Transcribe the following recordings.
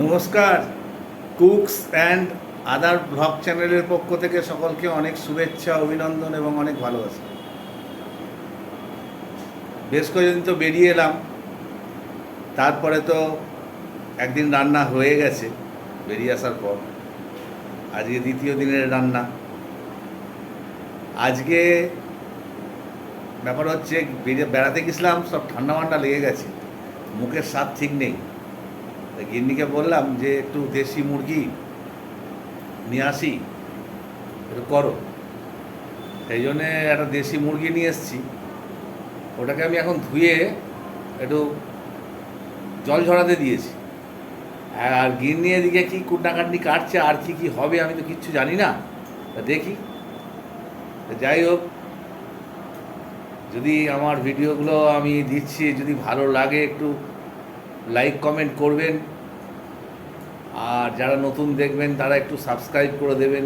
নমস্কার, cooks and other blog চ্যানেলের পক্ষ থেকে সকলকে অনেক শুভেচ্ছা, অভিনন্দন এবং অনেক ভালোবাসা। বেশ কয়েকদিন তো বেরিয়ে এলাম, তারপরে তো একদিন রান্না হয়ে গেছে, বেরিয়ে আসার পর। আজকে দ্বিতীয় দিনের রান্না। আজকে ব্যাপার হচ্ছে বেড়াতে গেছিলাম, সব ঠান্ডা মান্ডা লেগে গেছে, মুখের স্বাদ ঠিক নেই। গিন্নিকে বললাম যে, একটু দেশি মুরগি নিয়ে আসি, একটু করো। সেই জন্যে একটা দেশি মুরগি নিয়ে এসেছি। ওটাকে আমি এখন ধুয়ে একটু জল ঝরাতে দিয়েছি। আর গিন্নি এদিকে কি কুটনাকাটনি কাটছে, আর কি কি হবে আমি তো কিচ্ছু জানি না। তা দেখি। যাই হোক, যদি আমার ভিডিওগুলো আমি দিচ্ছি, যদি ভালো লাগে একটু লাইক, কমেন্ট করবেন। আর যারা নতুন দেখবেন তারা একটু সাবস্ক্রাইব করে দেবেন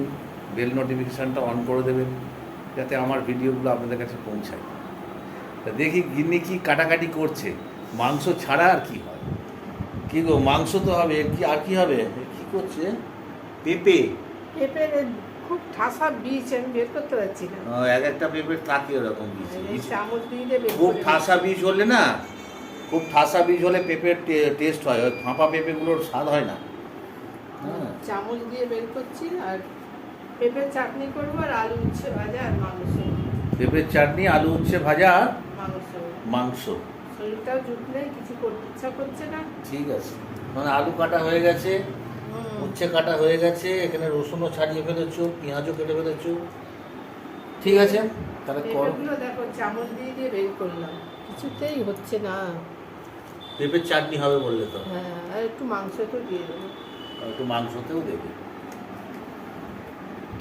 বেল নোটিফিকেশানটা অন করে দেবেন যাতে আমার ভিডিওগুলো আপনাদের কাছে পৌঁছায়। তা দেখি গিন্নি কি কাটাকাটি করছে। মাংস ছাড়া আর কি হয়? কি গো মাংস তো হবে কি আর কি হবে? কি করছে? পেঁপে। পেঁপের খুব ঠাসা বীজ আমি বের করতে পারছি না। এক একটা পেঁপে থাকে ওরকম বীজ। খুব ঠাসা বীজ হলে না খুব ঠাসা বীজ হলে পেঁপের টেস্ট হয়। ওই ফাঁপা পেঁপেগুলোর স্বাদ হয় না। চামচ দিয়ে বের করছি আর পেঁপের চাটনি করব আর আলু উচ্ছে ভাজা আর মাংস। পেঁপের চাটনি আলু উচ্ছে ভাজা আর মাংস। মাংস। শরীরটাও জুট নেই কিছু করতে ইচ্ছা করছে না। ঠিক আছে। মানে আলু কাটা হয়ে গেছে উচ্ছে কাটা হয়ে গেছে এখানে রসুনও ছাড়িয়ে ফেলেছো পেঁয়াজও কেটে ফেলেছো। ঠিক আছে তাহলে করো। দেখো চামচ দিয়ে দিয়ে বের করলাম। কিছুতেই হচ্ছে না। পেঁপের চাটনি হবে বললে তো। হ্যাঁ আর একটু মাংস তো দিয়ে দেবো। একটু মাংসতেও দেবে।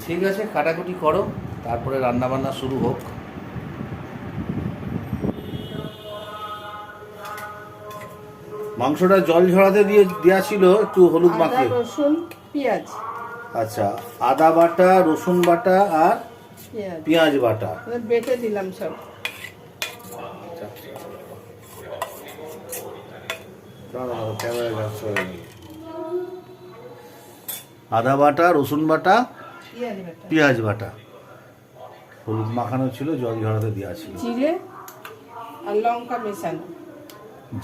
ঠিক আছে কাটাকুটি করো তারপরে রান্না বান্না শুরু হোক। মাংসটা জল ঝরাতে দিয়ে দেওয়া ছিল একটু হলুদ মাখিয়ে। রসুন পেঁয়াজ। আচ্ছা আদা বাটা রসুন বাটা আর পেঁয়াজ। বাটা। বেটে দিলাম সব। আদা বাটা রসুন বাটা পেঁয়াজ বাটা। হলুদ মাখানো ছিল জল ঝরাতে দেওয়া ছিল। জিরে আর লঙ্কা মেশানো।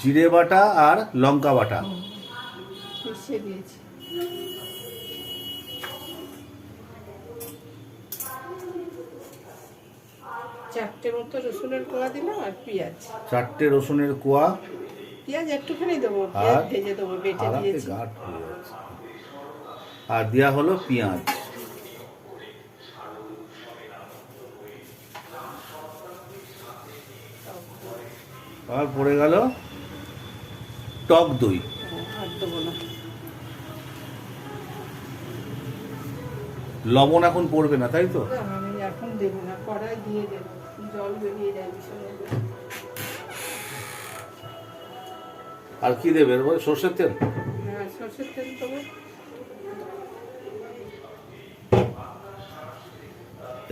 জিরে বাটা আর লঙ্কা বাটা। মিশিয়ে দিয়েছি। চারটে মতো রসুনের কোয়া দিলাম আর পেঁয়াজ। চারটে রসুনের কোয়া। পেঁয়াজ একটুখানি দেবো পেঁয়াজ ভেজে দেবো বেটে দিয়েছি। গাঢ় হয়ে যাচ্ছে। আর দেওয়া হলো পেঁয়াজ। আর পড়ে গেল টক দই। লবণ এখন পড়বে না, তাই তো? এখন না জল আর কি দেবে? সর্ষের তেল? হ্যাঁ সর্ষের তেল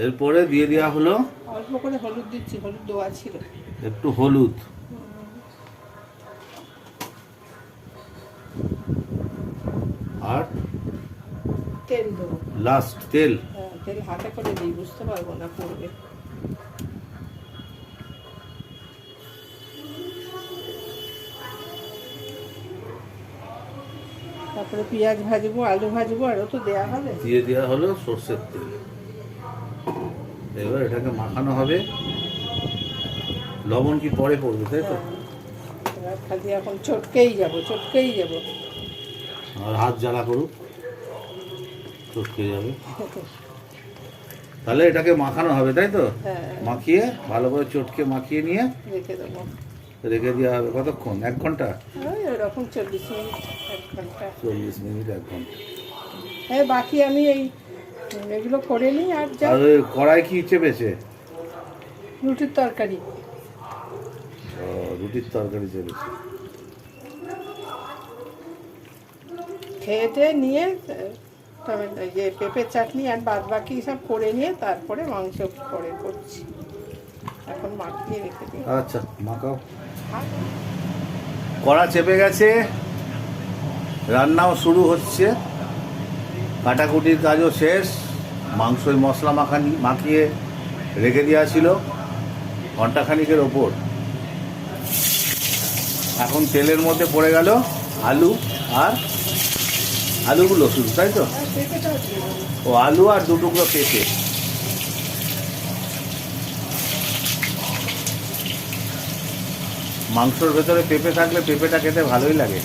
এরপরে দিয়ে দেওয়া হলো অল্প করে হলুদ দিচ্ছি হলুদ দেওয়া ছিল। একটু হলুদ। আর তেল দেবো। লাস্ট তেল। হ্যাঁ, তেল হাতে করে দিই বুঝতে পারব না পড়বে। তারপরে পেঁয়াজ ভাজবো আলু ভাজবো আরও তো দেয়া হবে। দিয়ে দেওয়া হলো সর্ষের তেল। এবার এটাকে মাখানো হবে। লবণ কি পরে পড়বে তাই তো? হ্যাঁ। খালি এখন চটকেই যাব চটকেই যাব। আর হাত জ্বালা করুক চটকে যাবে। তাহলে এটাকে মাখানো হবে তাই তো? হ্যাঁ। মাখিয়ে ভালো করে চটকে মাখিয়ে নিয়ে রেখে দেবো। রেখে দেওয়া হবে কতক্ষণ? এক ঘণ্টা? ওই ওরকম চল্লিশ মিনিট এক ঘণ্টা। চল্লিশ মিনিট এক ঘণ্টা। হ্যাঁ বাকি আমি এই এগুলো করে নিই আর যা আর ওই কড়াই কি চেপেছে? রুটির তরকারি। ও, রুটির তরকারি চেপেছে। খেয়ে টেয়ে নিয়ে টমেটো যে পেঁপের চাটনি আর বাদ বাকি সব করে নিয়ে তারপরে মাংস পরে করছি। এখন মাখিয়ে রেখে দিই। আচ্ছা মাখাও। আর কড়া চেপে গেছে। রান্নাও শুরু হচ্ছে। কাটাকুটির কাজও শেষ। মাংসের মশলা মাখানি মাখিয়ে রেখে দেওয়া ছিল ঘন্টাখানিকের ওপর। এখন তেলের মধ্যে পড়ে গেল আলু আর আলুগুলো শুধু, তাই তো। ও, আলু আর দু টুকরো পেঁপে। মাংসর ভেতরে পেঁপে থাকলে পেঁপেটা খেতে ভালোই লাগে।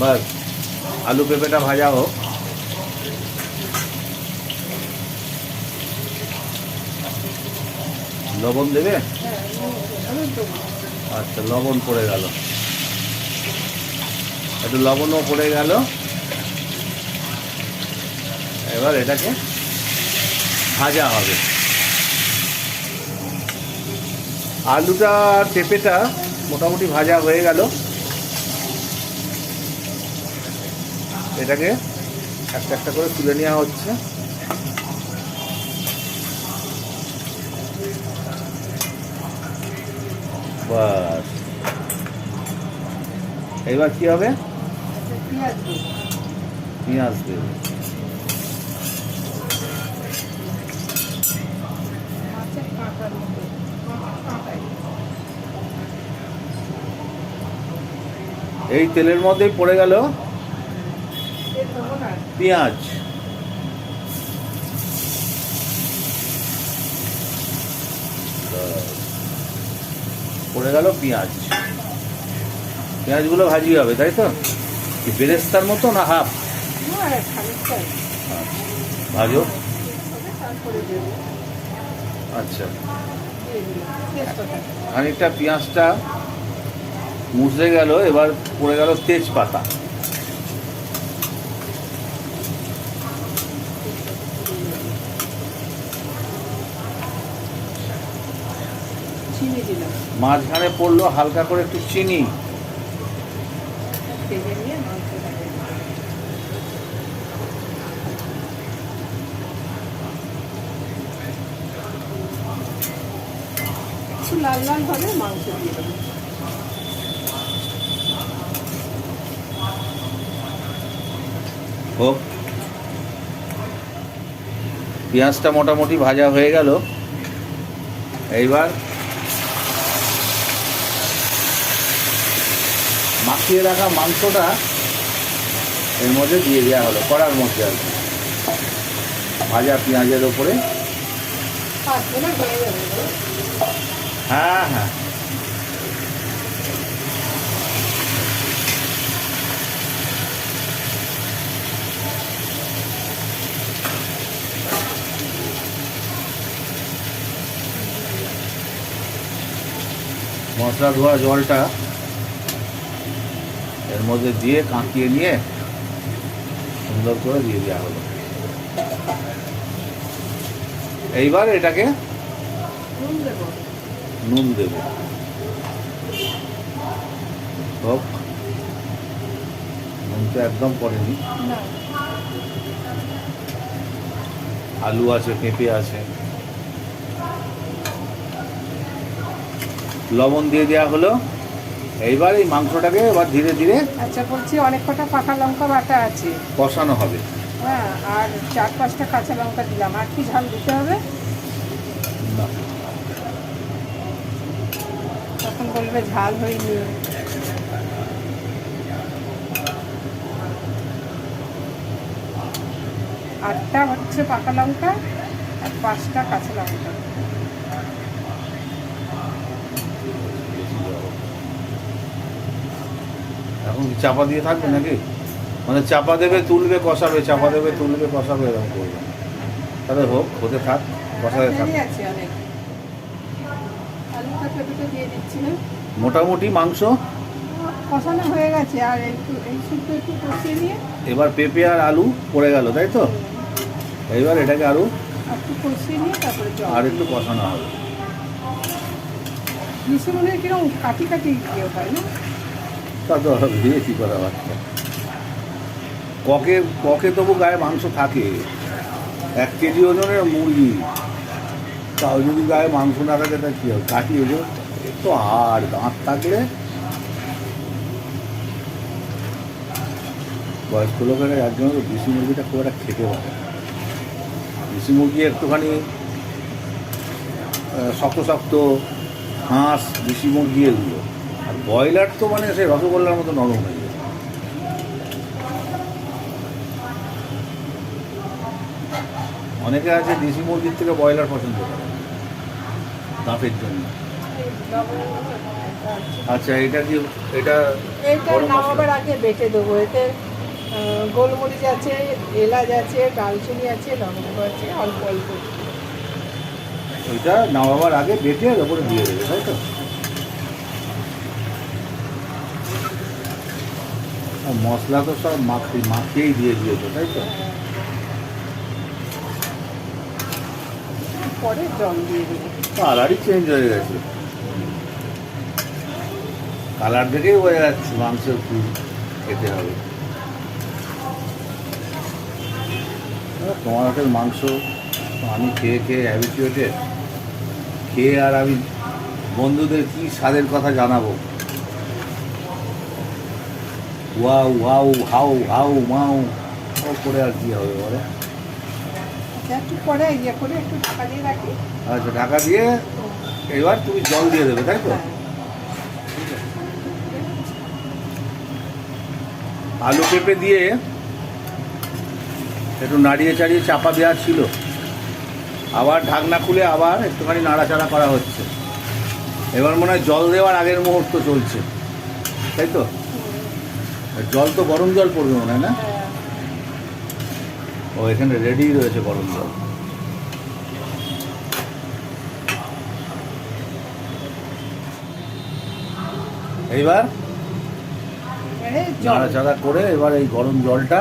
বাস। আলু পেঁপেটা ভাজা হোক। লবণ দেবে? আচ্ছা লবণ পড়ে গেল। একটু লবণও পড়ে গেল। এবার এটাকে ভাজা হবে। আলুটা, পেঁপেটা মোটামুটি ভাজা হয়ে গেল। এটাকে একটা একটা করে তুলে নেওয়া হচ্ছে। বাস। এবার কি হবে? পেঁয়াজ দেবো। এই তেলের মধ্যেই পড়ে গেল। পেঁয়াজ। পড়ে গেল পেঁয়াজ। পেঁয়াজগুলো ভাজি হবে, তাই তো? বেরেস্তার মতো না হাফ? ভাজো। আচ্ছা। খানিকটা পেঁয়াজটা মুছে গেল, এবার পড়ে গেল তেজপাতা। চিনি দিলাম মাঝখানে পড়ল হালকা করে একটু চিনি। ভেজে নিয়ে মাংসটা দেবো একটু লাল লাল হবে মাংস দিয়ে দেবো। হোক। পেঁয়াজটা মোটামুটি ভাজা হয়ে গেল। এইবার মাখিয়ে রাখা মাংসটা এর মধ্যে দিয়ে দেওয়া হলো, কড়ার মধ্যে আর কি ভাজা পেঁয়াজের ওপরে। হ্যাঁ হ্যাঁ মশলা ধোয়া জলটা এর মধ্যে দিয়ে কাঁকিয়ে নিয়ে সুন্দর করে দিয়ে দেওয়া হলো। এইবার এটাকে নুন দেব। হোক নুন তো একদম পড়েনি। আলু আছে পেঁপে আছে। লবণ দিয়ে দেওয়া হলো। এইবার এই মাংসটাকে এবার ধীরে ধীরে আচ্ছা বলছি অনেক কটা পাকা লঙ্কা বাটা আছে। কষানো হবে। হ্যাঁ আর চার পাঁচটা কাঁচা লঙ্কা দিলাম। আর কি ঝাল দিতে হবে? তখন বলবে ঝাল হয়নি। আটটা হচ্ছে পাকা লঙ্কা আর পাঁচটা কাঁচা লঙ্কা বেশি দেওয়া হবে। এখন চাপা দিয়ে থাকবে নাকি? মানে চাপা দেবে তুলবে কষাবে চাপা দেবে তুলবে কষাবে এরকম করবে। তাহলে হোক হতে থাক কষাতে থাক। মোটামুটি মাংস? কষানো হয়ে গেছে আর একটু এই শুক্তো একটু কষিয়ে নিয়ে। এবার পেঁপে আর আলু পড়ে গেল তাই তো? এবার এটাকে আর একটু কষিয়ে নিয়ে তারপরে আর একটু কষানো হবে। মিশে মনে কীরকম কাটি কাটি ইয়ে হয় না? তা তো করা বাচ্চা ককে ককে তবু গায়ে মাংস থাকে। এক কেজি ওজনের মুরগি। তাও যদি গায়ে মাংস না থাকে, তা কী হবে? কাটিয়ে দেব। তো আর দাঁত থাকলে। বয়স্ক লোকেরা একজন জন্য দেশি মুরগিটা খুব একটা খেতে পারে দেশি মুরগি একটুখানি শক্ত শক্ত হাঁস, দেশি মুরগি এগুলো। আর ব্রয়লার তো মানে সেই রসগোল্লার মতো নরম হয়ে যায়। অনেকে আছে দেশি মুরগির থেকে ব্রয়লার পছন্দ করে দাঁতের জন্য। আচ্ছা এটা কি এটা নামাবার আগে বেটে দেবো। এতে গোলমরিচ আছে এলাচ আছে ডালচিনি আছে লবঙ্গ আছে অল্প অল্প। ওইটা নামাবার আগে বেটে ওপরে দিয়ে দেবে তাই তো? মশলা তো সব মাখি মাখিয়েই দিয়ে দিয়েছ তাই তো? পরে জল দিয়ে কালারই চেঞ্জ হয়ে গেছে। কালার দেখেই বোঝা যাচ্ছে মাংস একটু খেতে হবে। তোমার হাতের মাংস আমি খেয়ে খেয়ে হ্যাবিচুয়েটেড খেয়ে আর আমি বন্ধুদের কি স্বাদের কথা জানাব? ওয়াও ওয়াও হাউ হাউ মাউ করে আর কি হবে বলে? আচ্ছা, ইয়ে ঢাকা দিয়ে আচ্ছা ঢাকা দিয়ে এবার তুমি জল দিয়ে দেবে তাই তো। আলু পেঁপে দিয়ে একটু নাড়িয়ে চাড়িয়ে চাপা দেওয়া ছিল। আবার ঢাকনা খুলে আবার একটুখানি নাড়াচাড়া করা হচ্ছে। এবার মনে হয় জল দেওয়ার আগের মুহূর্ত চলছে। তাই তো? জল তো গরম জল পড়বে মনে হয়, না। ও, এখানে রেডি রয়েছে গরম জল। এইবার নাড়াচাড়া করে এবার এই গরম জলটা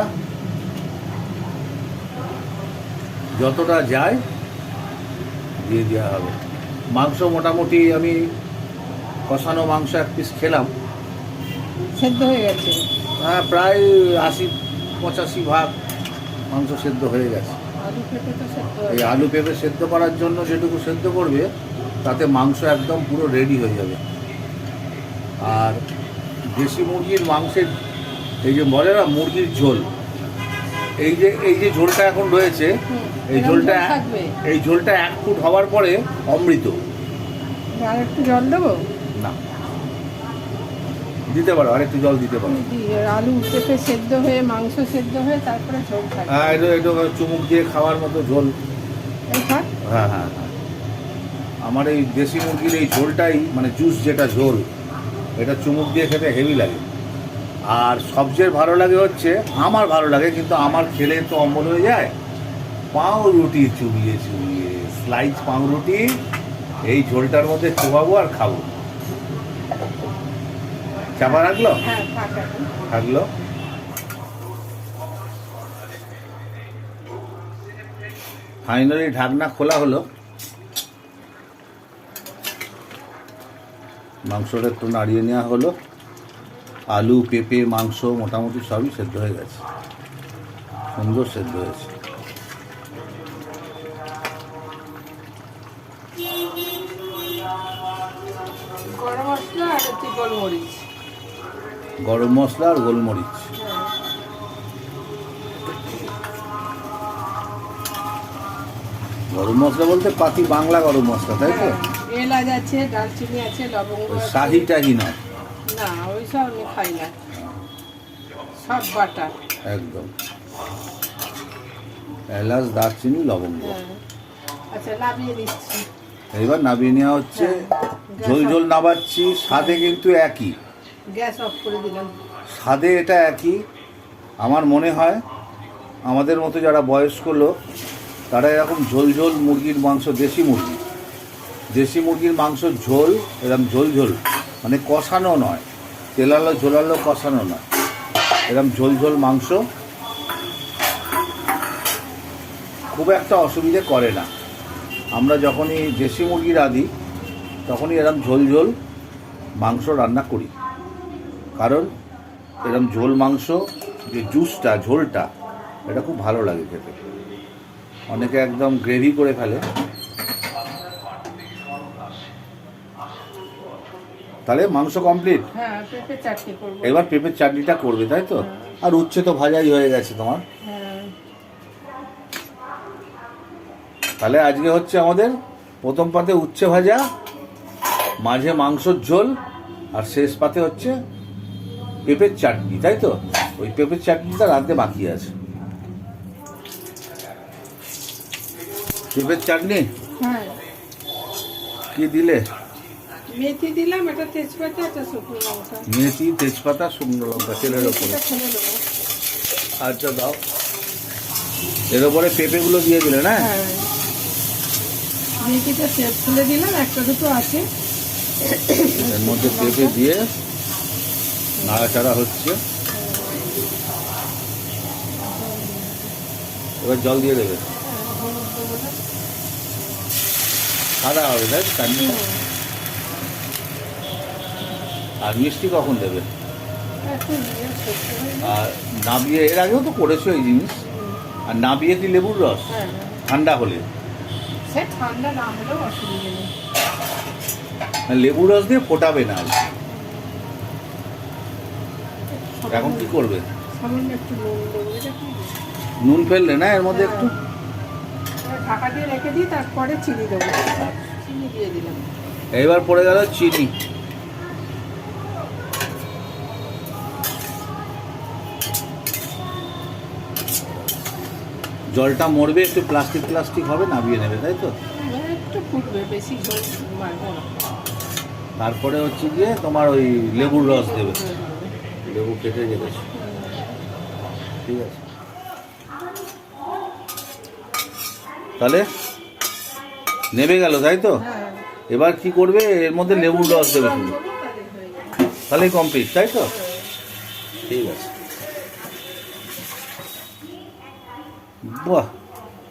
যতটা যায় দিয়ে দেওয়া হবে। মাংস মোটামুটি আমি কষানো মাংস এক পিস খেলাম। সেদ্ধ হয়ে গেছে। হ্যাঁ প্রায় আশি পঁচাশি ভাগ মাংস সেদ্ধ হয়ে গেছে। এই আলু পেঁপে সেদ্ধ করার জন্য যেটুকু সেদ্ধ করবে তাতে মাংস একদম পুরো রেডি হয়ে যাবে। আর দেশি মুরগির মাংসের এই যে বলে না মুরগির ঝোল এই যে এই যে ঝোলটা এখন রয়েছে এই ঝোলটা ঝোল এই ঝোলটা এক ফুট হওয়ার পরে অমৃত। আর একটু জল দেবো? দিতে পারো আর একটু জল দিতে পারো। আলু পেঁপে সেদ্ধ হয়ে মাংস সেদ্ধ হয়ে তারপরে ঝোল হ্যাঁ একটু একটু চুমুক দিয়ে খাওয়ার মতো ঝোল। হ্যাঁ হ্যাঁ হ্যাঁ। আমার এই দেশি মুরগির এই ঝোলটাই মানে জুস যেটা ঝোল এটা চুমুক দিয়ে খেতে হেভি লাগে। আর সবচেয়ে ভালো লাগে হচ্ছে আমার ভালো লাগে কিন্তু আমার খেলে তো অম্বল হয়ে যায়। পাউরুটি চুবিয়ে চুবিয়ে স্লাইস পাউরুটি এই ঝোলটার মধ্যে চুবাবো আর খাব। চাপা রাখল? হ্যাঁ থাকল? ফাইনালি ঢাকনা খোলা হলো। মাংসটা একটু নাড়িয়ে নেওয়া হলো। আলু পেঁপে মাংস মোটামুটি সবই সেদ্ধ হয়ে গেছে। সুন্দর সেদ্ধ হয়েছে। গরম মশলা আর হচ্ছে গোলমরিচ। গরম মশলা আর গোলমরিচ। গরম মশলা বলতে পাতি বাংলা গরম মশলা তাই তো? হ্যাঁ, এলাচ আছে দারচিনি আছে লবঙ্গ শাহি টাহি না? সব আমি খাই না। সব বাটা। একদম। এলাচ দারচিনি লবঙ্গ। হ্যাঁ। আচ্ছা নামিয়ে দিচ্ছি এবার নামিয়ে নেওয়া হচ্ছে। হ্যাঁ। ঝোল ঝোল নামাচ্ছি স্বাদে কিন্তু একই। গ্যাস অফ করে দিলাম। স্বাদে এটা একই। আমার মনে হয় আমাদের মতো যারা বয়স্ক লোক, তারা এরকম ঝোল ঝোল মুরগির মাংস, দেশি মুরগি। দেশি মুরগির মাংস ঝোল, এরকম ঝোল ঝোল মানে কষানো নয়। তেলালো, ঝোলালো কষানো নয়। এরকম ঝোল ঝোল মাংস খুব একটা অসুবিধে করে না। আমরা যখনই দেশি মুরগি রাঁধি, তখনই এরকম ঝোল ঝোল মাংস রান্না করি। কারণ এরকম ঝোল মাংস যে জুসটা ঝোলটা এটা খুব ভালো লাগে খেতে। অনেকে একদম গ্রেভি করে ফেলে। তাহলে মাংস কমপ্লিট হ্যাঁ করব। এবার পেঁপের চাটনিটা করবে তাই তো? আর উচ্ছে তো ভাজাই হয়ে গেছে তোমার। হ্যাঁ। তাহলে আজকে হচ্ছে আমাদের প্রথম পাতে উচ্ছে ভাজা মাঝে মাংসর ঝোল আর শেষ পাতে হচ্ছে পেঁপের চাটনি তাই তো? ওই পেঁপের চাটনিটা রাঁধতে বাকি আছে। পেঁপের চাটনি? হ্যাঁ। কি দিলে? মেথি দিলাম একটা তেজপাতা একটা শুকনো লঙ্কা। মেথি তেজপাতা শুকনো লঙ্কা তেলের ওপরে। আচ্ছা দাও। এর ওপরে পেঁপেগুলো দিয়ে দিলে না? হ্যাঁ। মেথিটা সে- ফেলে দিলাম একটা দুটো আছে। এর মধ্যে পেঁপে দিয়ে নাড়াচাড়া হচ্ছে। এবার জল দিয়ে দেবে। সাদা হবে তাই চাটনি আর মিষ্টি কখন দেবে? আর নাবিয়ে এর আগেও তো করেছ এই জিনিস। আর নাবিয়ে কি লেবুর রস? হ্যাঁ। ঠান্ডা হলে। ঠান্ডা না হলেও অসুবিধা নেই। লেবুর রস দিয়ে ফোটাবে না আর কি। এখন কি করবে? নুন ফেললে না এর মধ্যে একটু? এবার ঢাকা দিয়ে রেখে দিই তারপরে চিনি দেবো। চিনি দিয়ে দিলাম। এইবার পড়ে গেল চিনি। জলটা মরবে একটু প্লাস্টিক প্লাস্টিক হবে নামিয়ে নেবে তাই তো? একটু ফুটবে বেশি জল মারবো না। তারপরে হচ্ছে গিয়ে তোমার ওই লেবুর রস দেবে। লেবু কেটে গেছে ঠিক আছে। তাহলে নেমে গেল, তাই তো? এবার কি করবে? এর মধ্যে লেবুর রস দেবে যাবে। তাহলেই কমপ্লিট তাই তো? ঠিক আছে। বাহ!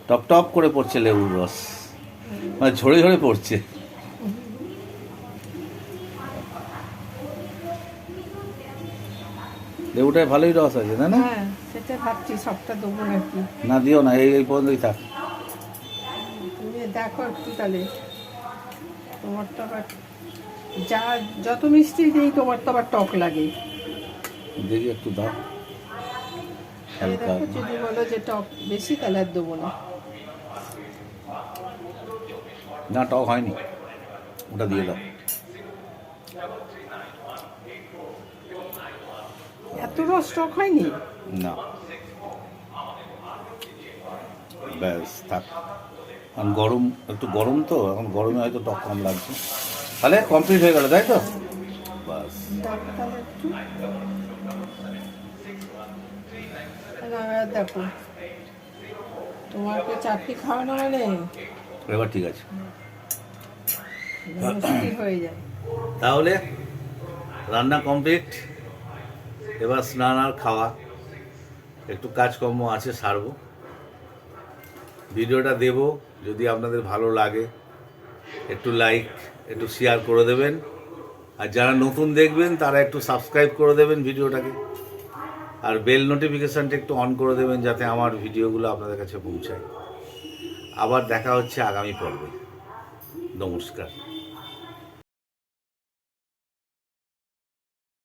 টপ টপ করে পড়ছে লেবুর রস। মানে ঝরে ঝরে পড়ছে। লেবুটায় ভালোই রস আছে তাই না? হ্যাঁ সেটা ভাবছি সবটা দেবো নাকি? না দিও না এই এই পর্যন্তই থাক। তুমি দেখো একটু তাহলে। তোমার তো আবার যা যত মিষ্টি দিই তোমার তো আবার টক লাগে। দেখি একটু দাও। দেখো যদি বলো যে টক বেশি কালার দেবো না। না টক হয়নি। ওটা দিয়ে দাও। এত রস টক হয়নি? না। ব্যাস থাক। কারণ গরম একটু গরম তো এখন গরমে হয়তো টক কম লাগছে। তাহলে কমপ্লিট হয়ে গেল তাই তো? বাস দেখো। তোমাকে চাটনি খাওয়ানো মানে? এবার ঠিক আছে। হয়ে যায়। তাহলে রান্না কমপ্লিট এবার স্নান আর খাওয়া। একটু কাজকর্ম আছে, সারবো। ভিডিওটা দেব, যদি আপনাদের ভালো লাগে, একটু লাইক একটু শেয়ার করে দেবেন। আর যারা নতুন দেখবেন, তারা একটু সাবস্ক্রাইব করে দেবেন ভিডিওটাকে। আর বেল নোটিফিকেশানটা একটু অন করে দেবেন, যাতে আমার ভিডিওগুলো আপনাদের কাছে পৌঁছায়। আবার দেখা হচ্ছে আগামী পর্বে। নমস্কার।